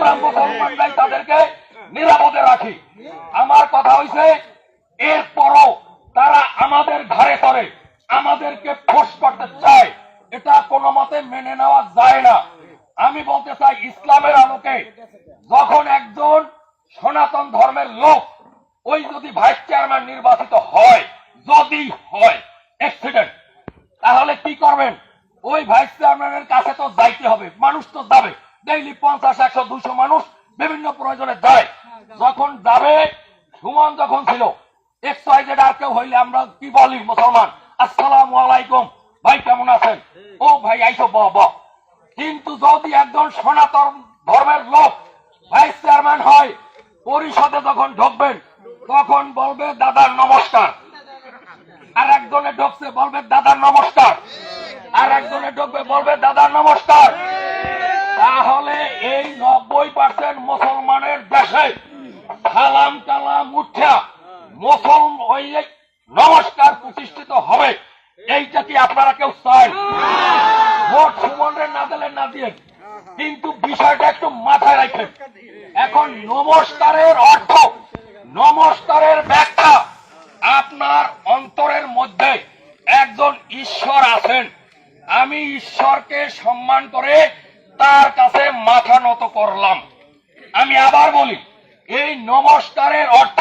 আমরা মুসলমানরাই তাদেরকে নিরাপদে রাখি। আমার কথা হইছে, এরপরও তারা আমাদের ঘরে করে আমাদেরকে ফোর্স করতে চায়। এটা কোনো মতে মেনে নেওয়া যায় না। আমি বলতে চাই, ইসলামের আলোকে যখন একজন সনাতন ধর্মের লোক, ওই যদি ভাইস চেয়ারম্যান নির্বাচিত হয়, যদি হয় অ্যাক্সিডেন্ট তাহলে কি করবেন? ওই ভাইস চেয়ারম্যানের কাছে তো যাইতে হবে, মানুষ তো যাবে। ডেইলি পঞ্চাশ, একশো দুশো মানুষ বিভিন্ন প্রয়োজনে যায়। যখন যাবে সুমন যখন ছিল এক্স ওয়াই আর কেউ হইলে আমরা কি বলি, মুসলমান? আসসালামু আলাইকুম, ভাই কেমন আছেন? ও ভাই, আইসো ব। কিন্তু যদি একজন সনাতন ধর্মের লোক ভাইস চেয়ারম্যান হয়, পরিষদে যখন ঢুকবেন, তখন বলবে, দাদার নমস্কার। আর একজনে ঢুকছে, বলবে, দাদার নমস্কার। আর একজনে ঢুকবে, বলবে, দাদার নমস্কার। তাহলে এই নব্বই পার্সেন্ট মুসলমানের দেশে সালাম কালাম উঠা মুসল ওই নমস্কার প্রতিষ্ঠিত হবে। এইটা কি আপনারা কেউ চান? ভোট সুমনরে না দিলে না দিয়ে। কিন্তু বিষয়টা একটু মাথায় রাখেন। এখন নমস্কারের অর্থ, নমস্কারের ব্যাখ্যা আপনার অন্তরের মধ্যে একজন ঈশ্বর আছেন। আমি ঈশ্বরকে সম্মান করে তার কাছে মাথা নত করলাম। আমি আবার বলি, এই নমস্কারের অর্থ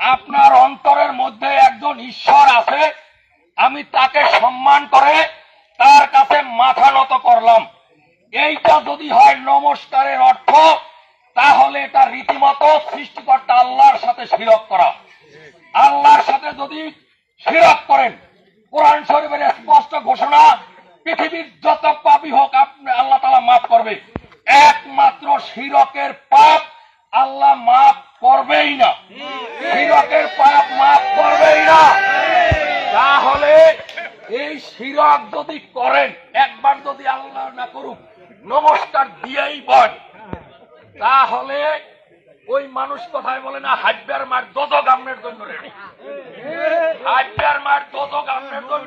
আপনার অন্তরের মধ্যে একজন ঈশ্বর আছে, আমি তাকে সম্মান করে তার কাছে মাথা নত করলাম। এইটা যদি হয় নমস্কারের অর্থ, তাহলে এটা রীতিমতো সৃষ্টিকর্তা আল্লাহর সাথে শিরক করা। আল্লাহর সাথে যদি শিরক করেন, কোরআন শরীফের স্পষ্ট ঘোষণা পৃথিবীর যত পাপই হোক, আপনি আল্লাহ তালা মাফ করবে। একমাত্র শিরকের পাপ আল্লাহ মাফ করবেই না। শিরকের পাপ মাফ করবেই না। তাহলে এই শিরক যদি করেন, একবার যদি আল্লাহ না করুক, নমস্কার দিয়েই বল। তাহলে ওই মানুষ কথায় বলে না, হাইব্যার মার দত গামনের জন্য রেডি। হাইব্যার মার দত গামনের জন্য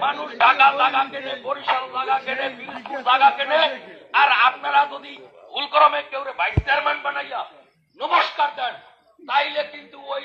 মানুষ ঢাকা জায়গা কেনে বরিশাল জায়গা কেনে পিরোজপুর জায়গা কেনে আর আপনারা যদি ভুলক্রমে কেউ ভাইস চেয়ারম্যান বানাইয়া নমস্কার দেন, তাইলে কিন্তু ওই